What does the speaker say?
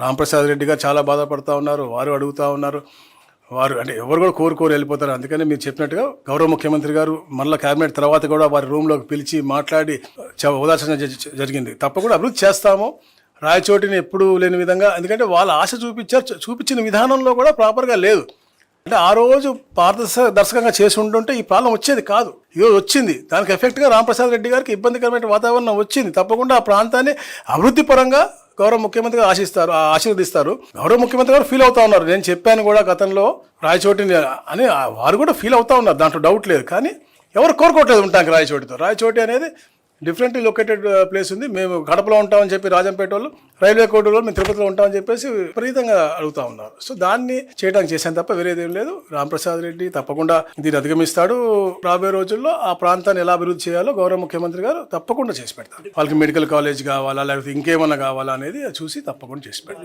రామప్రసాద్ రెడ్డి గారు చాలా బాధపడుతూ ఉన్నారు వారు అడుగుతూ ఉన్నారు. వారు అంటే ఎవరు కూడా కోరుకోరు వెళ్ళిపోతారు. అందుకని మీరు చెప్పినట్టుగా గౌరవ ముఖ్యమంత్రి గారు మళ్ళీ కేబినెట్ తర్వాత కూడా వారి రూమ్లోకి పిలిచి మాట్లాడి చ- ఓదార్చడం జ- జరిగింది. తప్పకుండా అభివృద్ధి చేస్తాము. రాయచోటిని ఎప్పుడు లేని విధంగా ఎందుకంటే వాళ్ళ ఆశ చూపించారు చూపించిన విధానంలో కూడా ప్రాపర్గా లేదు. అంటే ఆ రోజు పారదర్శక దర్శకంగా చేసి ఉంటుంటే ఈ పాలన వచ్చేది కాదు. ఈరోజు వచ్చింది. దానికి ఎఫెక్ట్గా రామప్రసాద్ రెడ్డి గారికి ఇబ్బందికరమైన వాతావరణం వచ్చింది. తప్పకుండా ఆ ప్రాంతాన్ని అభివృద్ధి పరంగా గౌరవ ముఖ్యమంత్రి గారు ఆశిస్తారు ఆశీర్వదిస్తారు. గౌరవ ముఖ్యమంత్రి గారు ఫీల్ అవుతా ఉన్నారు. నేను చెప్పాను కూడా గతంలో రాయచోటిని అని వారు కూడా ఫీల్ అవుతా ఉన్నారు. దాంట్లో డౌట్ లేదు. కానీ ఎవరు కోరుకోవట్లేదు ఉంటానికి రాయచోటితో. రాయచోటి అనేది డిఫరెంట్లీ లొకేటెడ్ ప్లేస్ ఉంది. మేము కడపలో ఉంటామని చెప్పి రాజంపేట వాళ్ళు రైల్వే కోర్టులో మేము తిరుపతిలో ఉంటామని చెప్పేసి విపరీతంగా అడుగుతా ఉన్నారు. సో దాన్ని చేయడానికి చేశాను తప్ప వేరేదేం లేదు. రాంప్రసాద్ రెడ్డి తప్పకుండా దీన్ని అధిగమిస్తాడు. రాబోయే రోజుల్లో ఆ ప్రాంతాన్ని ఎలా అభివృద్ధి చేయాలో గౌరవ ముఖ్యమంత్రి గారు తప్పకుండా చేసి పెడతారు. వాళ్ళకి మెడికల్ కాలేజ్ కావాలా లేకపోతే ఇంకేమన్నా కావాలా అనేది చూసి తప్పకుండా చేసి పెడతారు.